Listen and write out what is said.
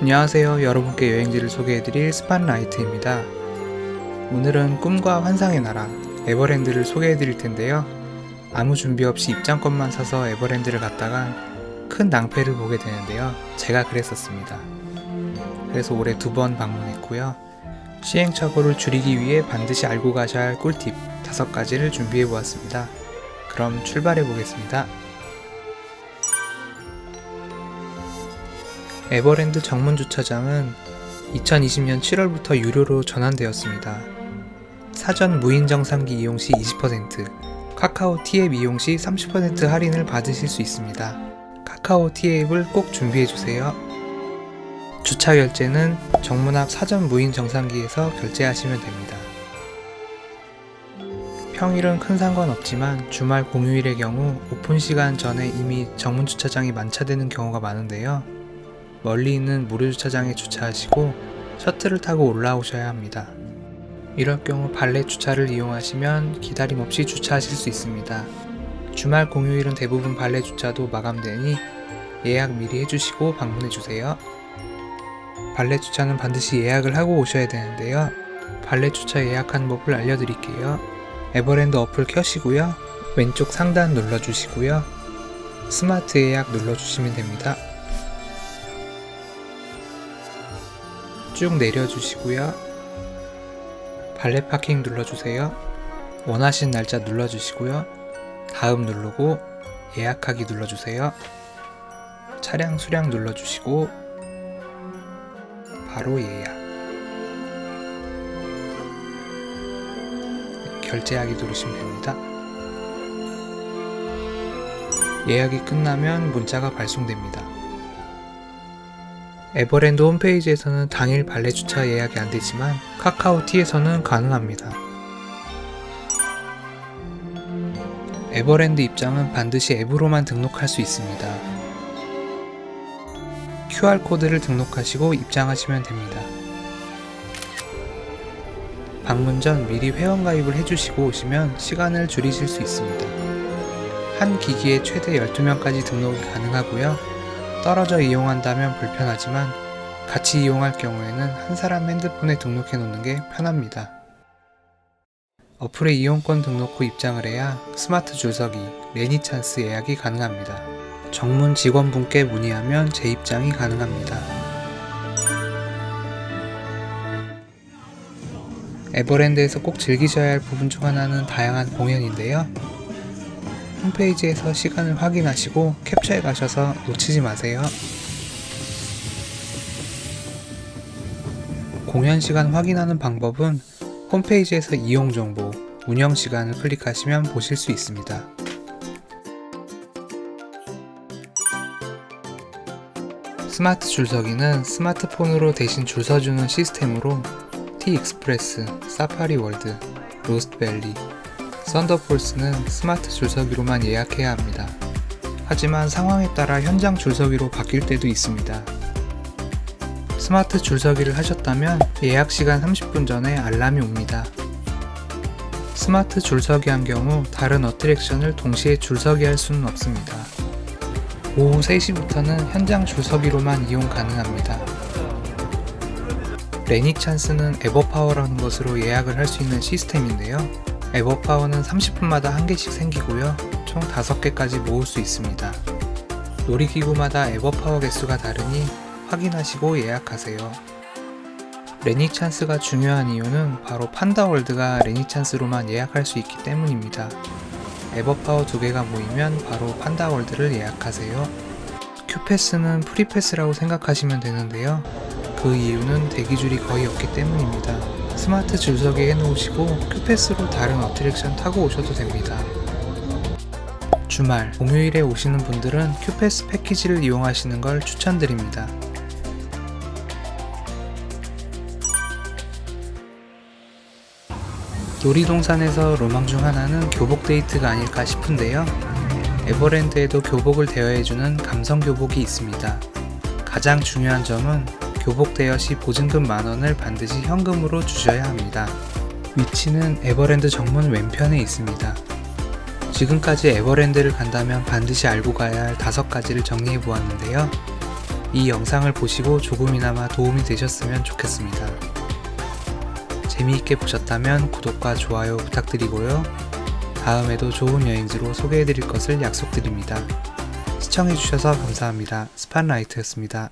안녕하세요. 여러분께 여행지를 소개해드릴 스팟라이트입니다. 오늘은 꿈과 환상의 나라 에버랜드를 소개해드릴 텐데요. 아무 준비 없이 입장권만 사서 에버랜드를 갔다가 큰 낭패를 보게 되는데요. 제가 그랬었습니다. 그래서 올해 두 번 방문했고요. 시행착오를 줄이기 위해 반드시 알고 가셔야 할 꿀팁 다섯 가지를 준비해 보았습니다. 그럼 출발해 보겠습니다. 에버랜드 정문 주차장은 2020년 7월부터 유료로 전환되었습니다. 사전 무인 정상기 이용 시 20%, 카카오 T앱 이용 시 30% 할인을 받으실 수 있습니다. 카카오 T앱을 꼭 준비해 주세요. 주차 결제는 정문 앞 사전 무인 정상기에서 결제하시면 됩니다. 평일은 큰 상관없지만 주말 공휴일의 경우 오픈 시간 전에 이미 정문 주차장이 만차되는 경우가 많은데요. 멀리 있는 무료 주차장에 주차하시고 셔틀을 타고 올라오셔야 합니다. 이럴 경우 발렛 주차를 이용하시면 기다림 없이 주차하실 수 있습니다. 주말 공휴일은 대부분 발렛 주차도 마감되니 예약 미리 해주시고 방문해주세요. 발렛 주차는 반드시 예약을 하고 오셔야 되는데요. 발렛 주차 예약하는 법을 알려드릴게요. 에버랜드 어플 켜시고요. 왼쪽 상단 눌러주시고요. 스마트 예약 눌러주시면 됩니다. 쭉 내려주시고요. 발렛 파킹 눌러주세요. 원하신 날짜 눌러주시고요. 다음 누르고 예약하기 눌러주세요. 차량 수량 눌러주시고 바로 예약. 네, 결제하기 누르시면 됩니다. 예약이 끝나면 문자가 발송됩니다. 에버랜드 홈페이지에서는 당일 발렛 주차 예약이 안 되지만 카카오티에서는 가능합니다. 에버랜드 입장은 반드시 앱으로만 등록할 수 있습니다. QR코드를 등록하시고 입장하시면 됩니다. 방문 전 미리 회원가입을 해주시고 오시면 시간을 줄이실 수 있습니다. 한 기기에 최대 12명까지 등록이 가능하고요. 떨어져 이용한다면 불편하지만 같이 이용할 경우에는 한 사람 핸드폰에 등록해 놓는 게 편합니다. 어플에 이용권 등록 후 입장을 해야 스마트 줄서기, 레니찬스 예약이 가능합니다. 정문 직원분께 문의하면 재입장이 가능합니다. 에버랜드에서 꼭 즐기셔야 할 부분 중 하나는 다양한 공연인데요. 홈페이지에서 시간을 확인하시고 캡처해 가셔서 놓치지 마세요. 공연 시간 확인하는 방법은 홈페이지에서 이용 정보, 운영 시간을 클릭하시면 보실 수 있습니다. 스마트 줄서기는 스마트폰으로 대신 줄 서주는 시스템으로 T 익스프레스, 사파리 월드, 로스트밸리, 썬더폴스는 스마트 줄서기로만 예약해야 합니다. 하지만 상황에 따라 현장 줄서기로 바뀔 때도 있습니다. 스마트 줄서기를 하셨다면 예약 시간 30분 전에 알람이 옵니다. 스마트 줄서기 한 경우 다른 어트랙션을 동시에 줄서기 할 수는 없습니다. 오후 3시부터는 현장 줄서기로만 이용 가능합니다. 레니 찬스는 에버파워라는 것으로 예약을 할 수 있는 시스템인데요. 에버파워는 30분마다 한 개씩 생기고요. 총 5개까지 모을 수 있습니다. 놀이기구마다 에버파워 개수가 다르니 확인하시고 예약하세요. 레니찬스가 중요한 이유는 바로 판다월드가 레니찬스로만 예약할 수 있기 때문입니다. 에버파워 두 개가 모이면 바로 판다월드를 예약하세요. 큐패스는 프리패스라고 생각하시면 되는데요. 그 이유는 대기줄이 거의 없기 때문입니다. 스마트 줄서기 해놓으시고 큐패스로 다른 어트랙션 타고 오셔도 됩니다. 주말, 공휴일에 오시는 분들은 큐패스 패키지를 이용하시는 걸 추천드립니다. 놀이동산에서 로망 중 하나는 교복 데이트가 아닐까 싶은데요. 에버랜드에도 교복을 대여해주는 감성 교복이 있습니다. 가장 중요한 점은 교복 대여 시 보증금 만원을 반드시 현금으로 주셔야 합니다. 위치는 에버랜드 정문 왼편에 있습니다. 지금까지 에버랜드를 간다면 반드시 알고 가야 할 다섯 가지를 정리해 보았는데요. 이 영상을 보시고 조금이나마 도움이 되셨으면 좋겠습니다. 재미있게 보셨다면 구독과 좋아요 부탁드리고요. 다음에도 좋은 여행지로 소개해 드릴 것을 약속드립니다. 시청해주셔서 감사합니다. 스판라이트였습니다.